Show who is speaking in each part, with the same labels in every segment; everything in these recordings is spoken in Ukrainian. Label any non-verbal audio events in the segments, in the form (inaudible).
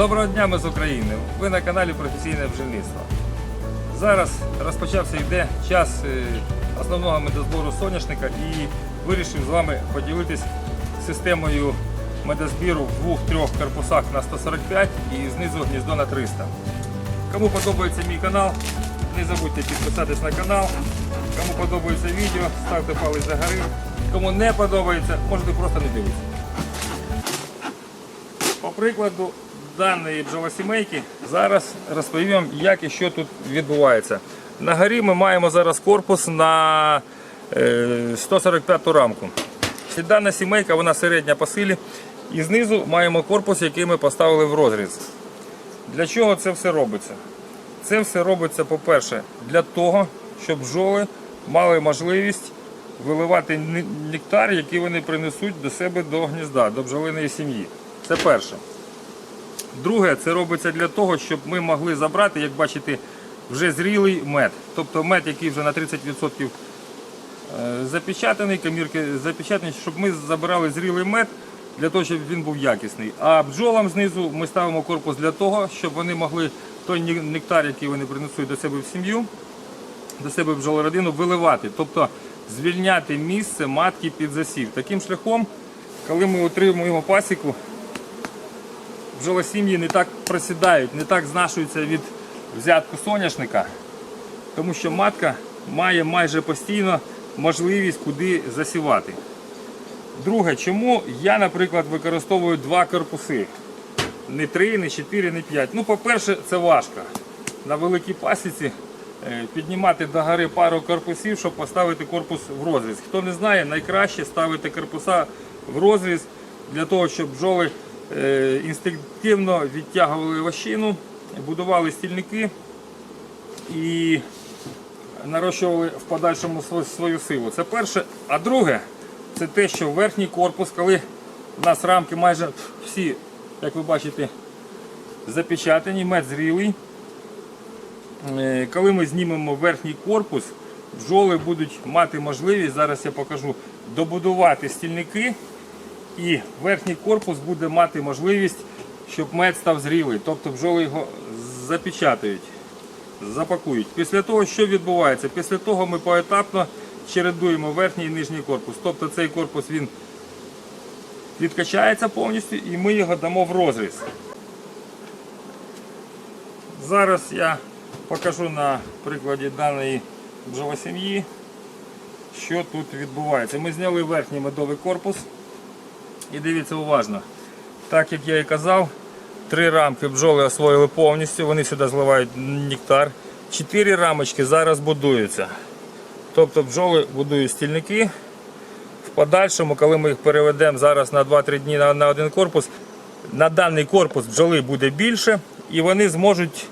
Speaker 1: Доброго дня, ми з України. Ви на каналі Професійне бджільництво. Зараз розпочався йде час е, основного медозбору соняшника і вирішив з вами поділитись системою медозбіру в двох-трьох корпусах на 145 і знизу гніздо на 300. Кому подобається мій канал, не забудьте підписатись на канал. Кому подобається відео, ставте палець загорів. Кому не подобається, можете просто не дивитися. По прикладу даної бджолосімейки зараз розповім, як і що тут відбувається. На горі ми маємо зараз корпус на е, 145 рамку. Дана сімейка вона середня по силі. І знизу маємо корпус, який ми поставили в розріз. Для чого це все робиться? Це все робиться, по-перше, для того, щоб бджоли мали можливість виливати нектар, який вони принесуть до себе до гнізда, до бджолиної сім'ї. Це перше. Друге, це робиться для того, щоб ми могли забрати, як бачите, вже зрілий мед. Тобто мед, який вже на 30% е, запечатаний, камірки запечатані, щоб ми забирали зрілий мед для того, щоб він був якісний. А бджолам знизу ми ставимо корпус для того, щоб вони могли той нектар, який вони принесуть до себе в сім'ю, до себе бджолородину, виливати. Тобто звільняти місце матки під засів. Таким шляхом, коли ми отримуємо пасіку, бджолосім'ї не так просідають, не так знашуються від взятку соняшника, тому що матка має майже постійно можливість куди засівати. Друге, чому я, наприклад, використовую два корпуси? Не три, не чотири, не п'ять. Ну, по-перше, це важко. На великій пасіці е, піднімати до гори пару корпусів, щоб поставити корпус в розріз. Хто не знає, найкраще ставити корпуса в розріз для того, щоб бджоли інстинктивно відтягували вощину, будували стільники і нарощували в подальшому свою силу. Це перше. А друге, це те, що верхній корпус, коли у нас рамки майже всі, як ви бачите, запечатані, мед зрілий. Е, Коли ми знімемо верхній корпус, бджоли будуть мати можливість, зараз я покажу, добудувати стільники. І верхній корпус буде мати можливість, щоб мед став зрілий. Тобто бджоли його запечатають, запакують. Після того, що відбувається? Після того ми поетапно чередуємо верхній і нижній корпус. Тобто цей корпус він відкачається повністю і ми його дамо в розріз. Зараз я покажу на прикладі даної бджолосім'ї, що тут відбувається. Ми зняли верхній медовий корпус. І дивіться уважно. Так як я і казав, три рамки бджоли освоїли повністю, вони сюди зливають нектар. Чотири рамочки зараз будуються. Тобто бджоли будують стільники. В подальшому, коли ми їх переведемо зараз на 2-3 дні на, один корпус, на даний корпус бджоли буде більше і вони зможуть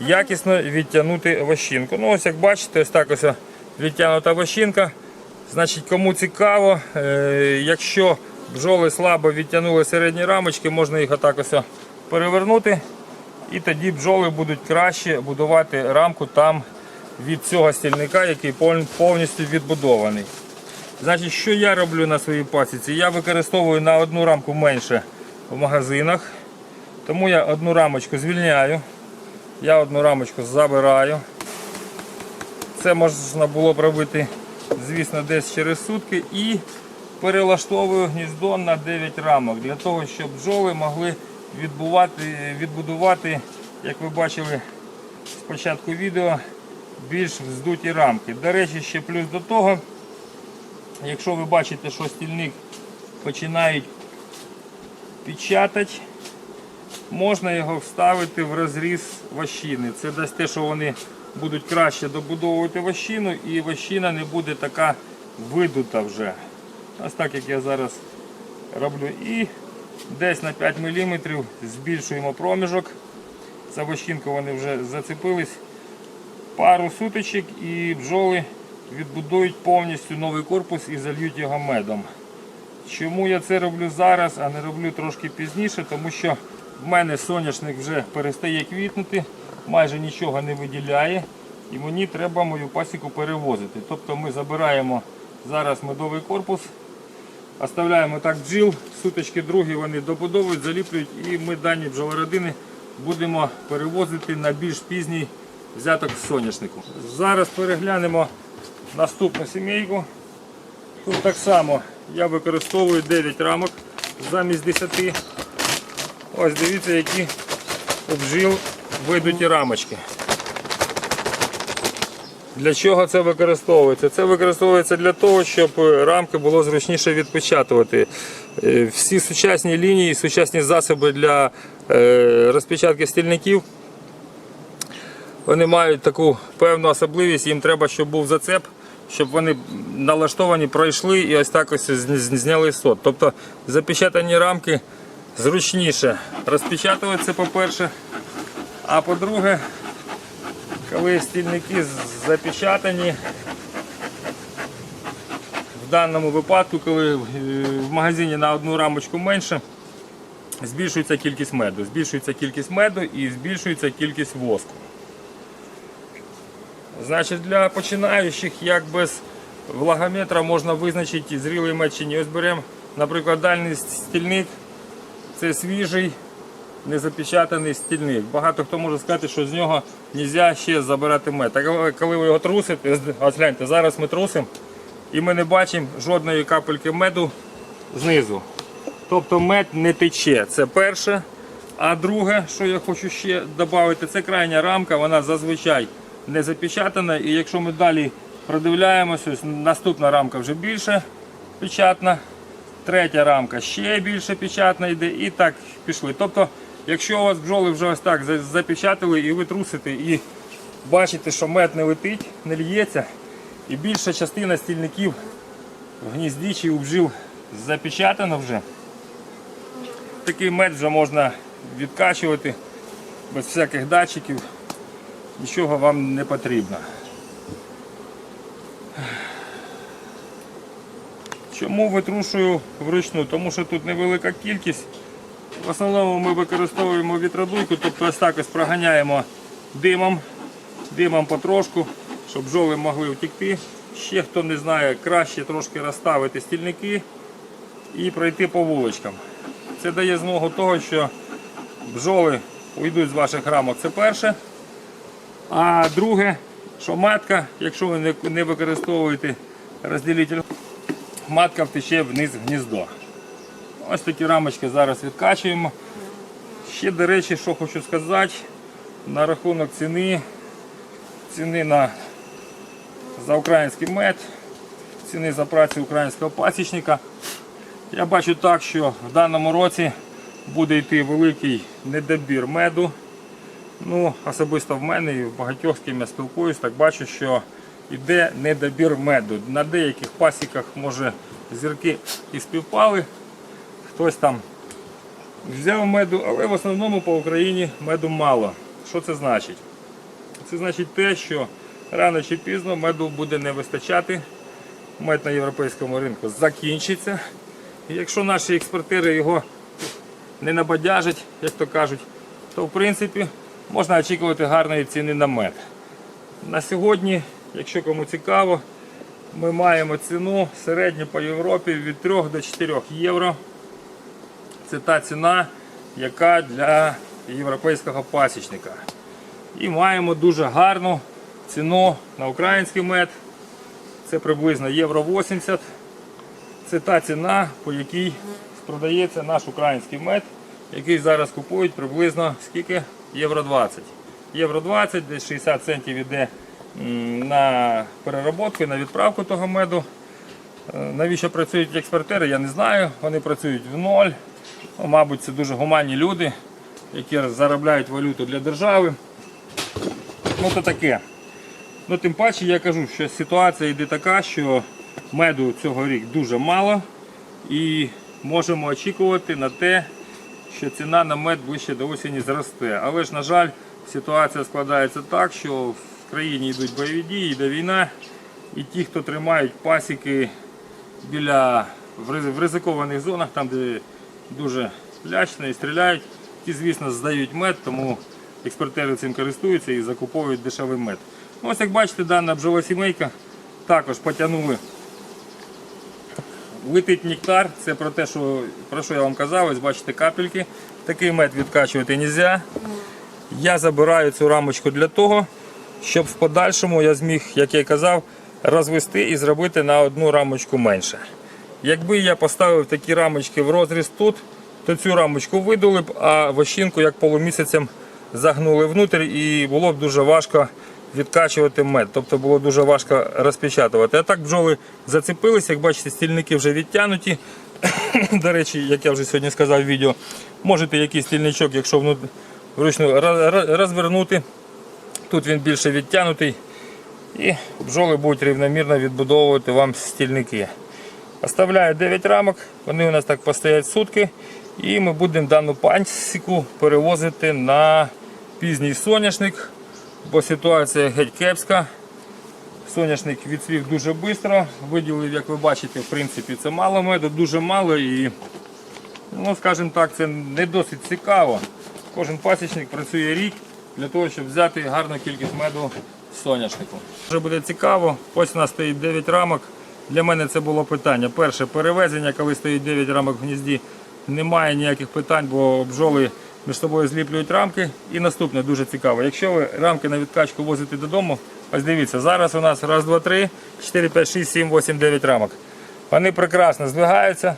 Speaker 1: якісно відтягнути вощинку. Ну ось як бачите, ось так ось відтягнута вощинка. Значить, кому цікаво, е, якщо бджоли слабо відтягнули середні рамочки, можна їх отак ось перевернути. І тоді бджоли будуть краще будувати рамку там від цього стільника, який повністю відбудований. Значить, що я роблю на своїй пасіці? Я використовую на одну рамку менше в магазинах. Тому я одну рамочку звільняю. Я одну рамочку забираю. Це можна було б робити, звісно, десь через сутки. І перелаштовую гніздо на 9 рамок для того, щоб бджоли могли відбувати, відбудувати, як ви бачили спочатку відео, більш вздуті рамки. До речі, ще плюс до того, якщо ви бачите, що стільник починають печатати, можна його вставити в розріз вощини. Це дасть те, що вони будуть краще добудовувати вощину і вощина не буде така видута вже. Ось так як я зараз роблю. І десь на 5 мм збільшуємо проміжок. За вощинку вони вже зацепились. Пару сутичок і бджоли відбудують повністю новий корпус і зальють його медом. Чому я це роблю зараз, а не роблю трошки пізніше, тому що в мене соняшник вже перестає квітнути, майже нічого не виділяє. І мені треба мою пасіку перевозити. Тобто ми забираємо зараз медовий корпус, оставляємо так бджіл, сутички другі вони добудовують, заліплюють і ми дані бджолородини будемо перевозити на більш пізній взяток соняшнику. Зараз переглянемо наступну сімейку. Тут так само я використовую 9 рамок замість 10. Ось дивіться, які обжил видуті рамочки. Для чого це використовується? Це використовується для того, щоб е, рамки було зручніше відпечатувати. Е, Всі сучасні лінії, сучасні засоби для е, розпечатки стільників, вони мають таку певну особливість, їм треба, щоб був зацеп, щоб вони налаштовані, пройшли і ось так ось зняли сот. Тобто запечатані рамки зручніше розпечатувати, по-перше. А по-друге, коли стільники запечатані, в даному випадку, коли е, в магазині на одну рамочку менше, збільшується кількість меду. Збільшується кількість меду і збільшується кількість воску. Значить, для починаючих, як без влагометра, можна визначити зрілий мед чи ні. Ось беремо, наприклад, дальний стільник. Це свіжий, незапечатаний стільник. Багато хто може сказати, що з нього не можна ще забирати мед. Так коли ви його трусите, ось гляньте, зараз ми трусимо і ми не бачимо жодної капельки меду знизу. Тобто мед не тече. Це перше. А друге, що я хочу ще додати, це крайня рамка, вона зазвичай не запечатана. І якщо ми далі продивляємося, ось наступна рамка вже більше печатна, третя рамка ще більше печатна йде і так пішли. Тобто, якщо у вас бджоли вже ось так за- запечатали і ви трусите, і бачите, що мед не летить, не лється, і більша частина стільників в гнізді чи у бджіл запечатана вже. Такий мед вже можна відкачувати без всяких датчиків, нічого вам не потрібно. Чому витрушую вручну? Тому що тут невелика кількість. В основному ми використовуємо вітродуйку, тобто ось так ось проганяємо димом, димом потрошку, щоб бджоли могли втекти. Ще хто не знає, краще трошки розставити стільники і пройти по вуличкам. Це дає змогу того, що бджоли уйдуть з ваших рамок. Це перше. А друге, що матка, якщо ви не використовуєте розділитель, матка втече вниз в гніздо. Ось такі рамочки зараз відкачуємо. Ще, до речі, що хочу сказати, на рахунок ціни, ціни на, за український мед, ціни за працю українського пасічника. Я бачу так, що в даному році буде йти великий недобір меду. Ну, особисто в мене і в багатьох з ким я спілкуюсь, так бачу, що йде недобір меду. На деяких пасіках, може, зірки і співпали, хтось там взяв меду, але в основному по Україні меду мало. Що це значить? Це значить те, що рано чи пізно меду буде не вистачати. Мед на європейському ринку закінчиться. І якщо наші експортери його не набадяжать, як то кажуть, то в принципі можна очікувати гарної ціни на мед. На сьогодні, якщо кому цікаво, ми маємо ціну середню по Європі від 3 до 4 євро. Це та ціна, яка для європейського пасічника. І маємо дуже гарну ціну на український мед. Це приблизно євро 80. Це та ціна, по якій продається наш український мед, який зараз купують приблизно скільки? Євро 20. Євро 20, десь 60 центів йде на переробку, на відправку того меду. Е, Навіщо працюють експортери, я не знаю. Вони працюють в ноль. Мабуть, це дуже гуманні люди, які заробляють валюту для держави. Ну то таке. Ну, тим паче я кажу, що ситуація йде така, що меду цього рік дуже мало і можемо очікувати на те, що ціна на мед ближче до осені зросте. Але ж, на жаль, ситуація складається так, що в країні йдуть бойові дії, йде війна, і ті, хто тримають пасіки біля в ризикованих зонах, там де дуже лячно і стріляють, ті, звісно, здають мед, тому експортери цим користуються і закуповують дешевий мед. Ну, ось як бачите, дана бджолосімейка також потягнули. Летить нектар, це про те, що, про що я вам казав, ось бачите капельки. Такий мед відкачувати не можна. я забираю цю рамочку для того, щоб в подальшому я зміг, як я й казав, розвести і зробити на одну рамочку менше. Якби я поставив такі рамочки в розріз тут, то цю рамочку видули б, а вощинку як полумісяцем загнули внутрі і було б дуже важко відкачувати мед. Тобто було дуже важко розпечатувати. А так бджоли зацепилися, як бачите, стільники вже відтянуті. (coughs) До речі, як я вже сьогодні сказав в відео, можете якийсь стільничок, якщо вручну ро- ро- розвернути. Тут він більше відтянутий. І бджоли будуть рівномірно відбудовувати вам стільники. Оставляю 9 рамок, вони у нас так постоять сутки. І ми будемо дану пасіку перевозити на пізній соняшник, бо ситуація геть кепська. Соняшник відцвів дуже швидко, виділив, як ви бачите, в принципі, це мало меду, дуже мало і, ну, скажімо так, це не досить цікаво. Кожен пасічник працює рік для того, щоб взяти гарну кількість меду з соняшнику. Вже буде цікаво, ось у нас стоїть 9 рамок. Для мене це було питання. Перше, перевезення, коли стоїть 9 рамок в гнізді, немає ніяких питань, бо бджоли між собою зліплюють рамки. І наступне дуже цікаво. Якщо ви рамки на відкачку возите додому, ось дивіться, зараз у нас раз, два, три, 4, 5, 6, 7, 8, 9 рамок. Вони прекрасно здвигаються.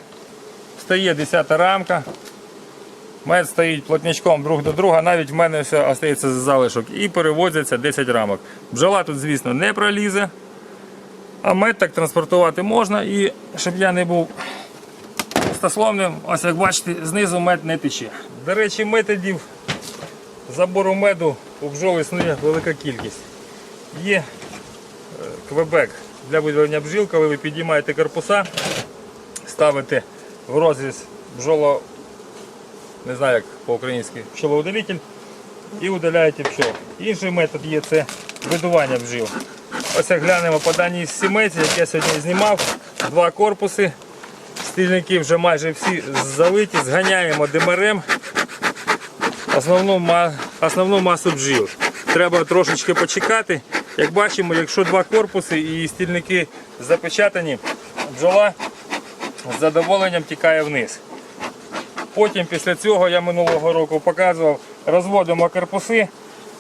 Speaker 1: Стає 10 рамка. Мед стоїть плотнячком друг до друга, навіть в мене все залишок. І перевозяться 10 рамок. Бджола тут, звісно, не пролізе. А мед так транспортувати можна. І щоб я не був пустословним, ось як бачите, знизу мед не тече. До речі, методів забору меду у бджол існує велика кількість. Є е, квебек для видалення бджіл, коли ви підіймаєте корпуса, ставите в розріз бджоло, не знаю як по-українськи, пчелоудалитель і удаляєте пчол. Інший метод є це видування бджіл. Ось як глянемо по даній сімейці, як я сьогодні знімав, два корпуси. Стільники вже майже всі залиті, зганяємо димарем основну, основну масу бджіл. Треба трошечки почекати. Як бачимо, якщо два корпуси і стільники запечатані, бджола з задоволенням тікає вниз. Потім після цього я минулого року показував, розводимо корпуси.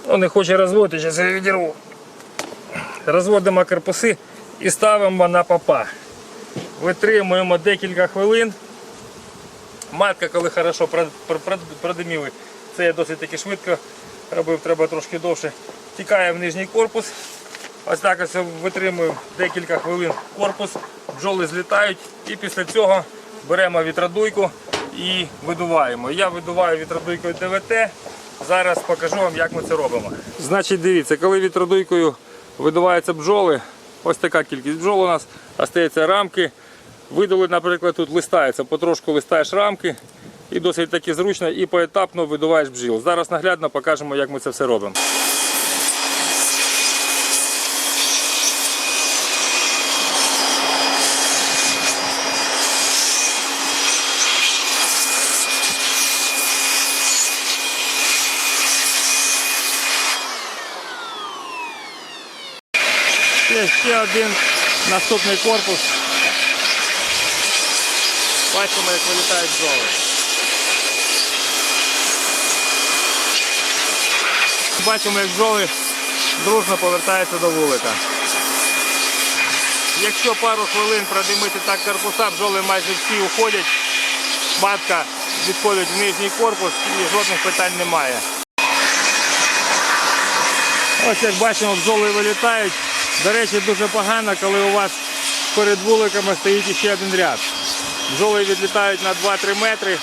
Speaker 1: Ну, не хоче розводити, зараз я відірву. Розводимо корпуси і ставимо на попа. Витримуємо декілька хвилин. Матка, коли хорошо прод- прод- прод- продиміли, це я досить таки швидко робив, треба трошки довше. Тікає в нижній корпус. Ось так ось витримую декілька хвилин корпус, бджоли злітають і після цього беремо вітродуйку і видуваємо. Я видуваю вітродуйкою ДВТ. Зараз покажу вам, як ми це робимо. Значить, дивіться, коли вітродуйкою видуваються бджоли, ось така кількість бджол у нас, остаються рамки. Видали, наприклад, тут листається, потрошку листаєш рамки і досить таки зручно і поетапно видуваєш бджіл. Зараз наглядно покажемо, як ми це все робимо. Ще, ще один наступний корпус. Бачимо, як вилітають бджоли. Бачимо, як бджоли дружно повертаються до вулика. Якщо пару хвилин продимити так корпуса, бджоли майже всі уходять. Матка відходить в нижній корпус і жодних питань немає. Ось як бачимо, бджоли вилітають. До речі, дуже погано, коли у вас перед вуликами стоїть ще один ряд. Бджоли відлітають на 2-3 метри,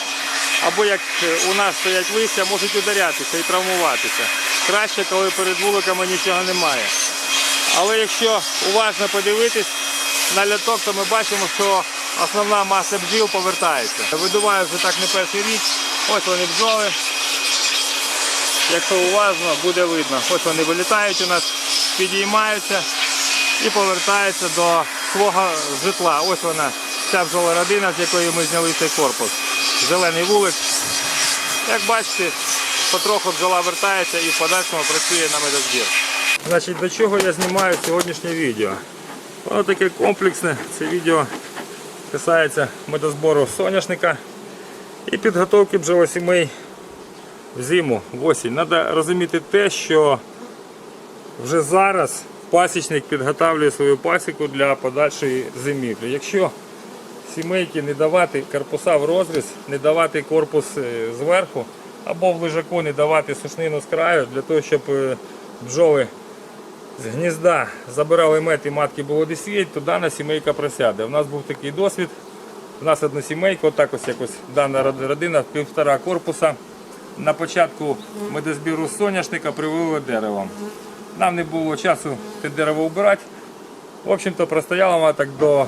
Speaker 1: або як е, у нас стоять листя, можуть ударятися і травмуватися. Краще, коли перед вуликами нічого немає. Але якщо уважно подивитись на ляток, то ми бачимо, що основна маса бджіл повертається. Видуваю вже так не перший рік. Ось вони бджоли. Якщо уважно, буде видно. Ось вони вилітають у нас, підіймаються і повертаються до свого житла. Ось вона, ця бджолородина, з якої ми зняли цей корпус. Зелений вулик. Як бачите, потроху бджола вертається і в подальшому працює на медозбір. Значить, до чого я знімаю сьогоднішнє відео? Воно таке комплексне. Це відео касається медозбору соняшника і підготовки бджолосімей в зиму, в осінь. Треба розуміти те, що вже зараз пасічник підготовлює свою пасіку для подальшої зимівлі. Якщо сімейки не давати корпуса в розріз, не давати корпус е, зверху, або в лежаку не давати сушнину з краю, для того, щоб е, бджоли з гнізда забирали мед і матки було де сіять, то дана сімейка просяде. У нас був такий досвід. У нас одна сімейка, отак ось якось дана родина, півтора корпуса. На початку медозбіру соняшника привели деревом. Нам не було часу те дерево вбирати. В общем-то, простояла вона так до,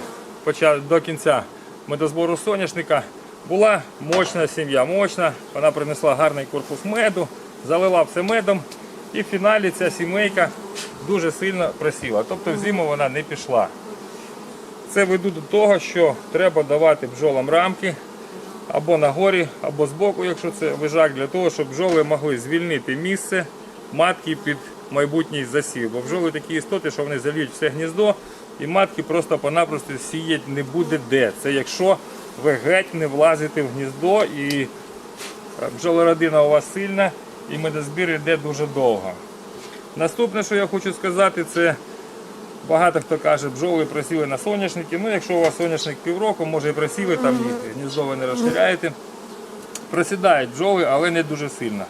Speaker 1: до кінця медозбору соняшника. Була мощна сім'я, мощна. Вона принесла гарний корпус меду, залила все медом. І в фіналі ця сімейка дуже сильно просіла. Тобто в зиму вона не пішла. Це веду до того, що треба давати бджолам рамки або на горі, або збоку, якщо це лежак, для того, щоб бджоли могли звільнити місце матки під майбутній засів. Бо бджоли такі істоти, що вони зальють все гніздо, і матки просто-понапросто сіять не буде де. Це якщо ви геть не влазите в гніздо і е, бджолородина у вас сильна, і медозбір йде дуже довго. Наступне, що я хочу сказати, це Багато хто каже, бджоли просіли на соняшники. Ну, якщо у вас соняшник півроку, може і просіли, там гніздо ви не розширяєте. Просідають бджоли, але не дуже сильно.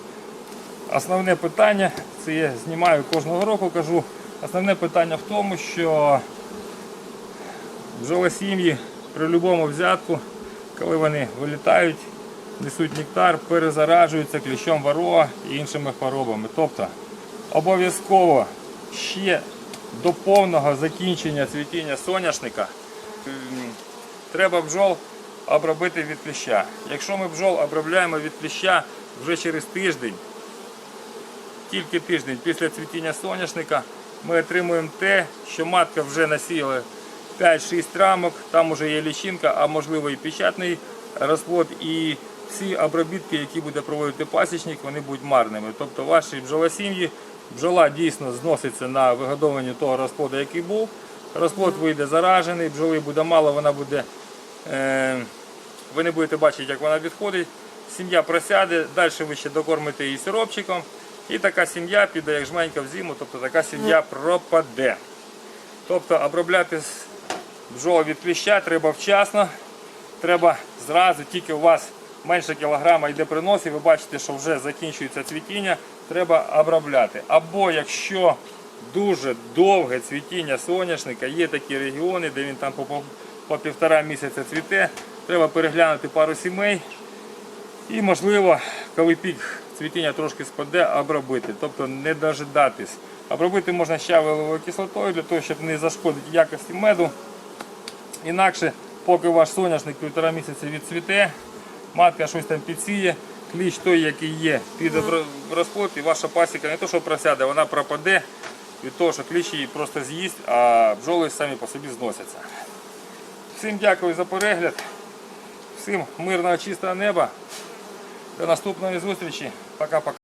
Speaker 1: Основне питання, це я знімаю кожного року, кажу. Основне питання в тому, що бджолосім'ї при будь-якому взятку, коли вони вилітають, несуть нектар, перезаражуються кліщом ворога і іншими хворобами. Тобто обов'язково ще до повного закінчення цвітіння соняшника треба бджол обробити від кліща. Якщо ми бджол обробляємо від кліща вже через тиждень, тільки тиждень після цвітіння соняшника, ми отримуємо те, що матка вже насіяла 5-6 рамок, там вже є лічинка, а можливо і печатний розплод. І всі обробітки, які буде проводити пасічник, вони будуть марними. Тобто ваші бджолосім'ї, бджола дійсно зноситься на вигодовуванні того розплоду, який був. Розплод вийде заражений, бджоли буде мало, вона буде. Е, ви не будете бачити, як вона відходить. Сім'я просяде, далі ви ще докормите її сиропчиком. І така сім'я піде як жменька в зиму, тобто така сім'я пропаде. Тобто обробляти з бджоли від кліща треба вчасно. Треба зразу, тільки у вас менше кілограма йде принос, і ви бачите, що вже закінчується цвітіння, треба обробляти. Або якщо дуже довге цвітіння соняшника, є такі регіони, де він там по, по, по півтора місяця цвіте, треба переглянути пару сімей. І можливо, коли пік цвітіння трошки спаде, обробити, тобто не дожидатись. Обробити можна щавеловою кислотою для того, щоб не зашкодити якості меду. Інакше, поки ваш соняшник півтора місяця відцвіте, матка щось там підсіє, кліч той, який є, піде в розплод, і ваша пасіка не то, що просяде, вона пропаде від того, що кліч її просто з'їсть, а бджоли самі по собі зносяться. Всім дякую за перегляд. Всім мирного чистого неба. До наступної зустрічі. Пока-пока.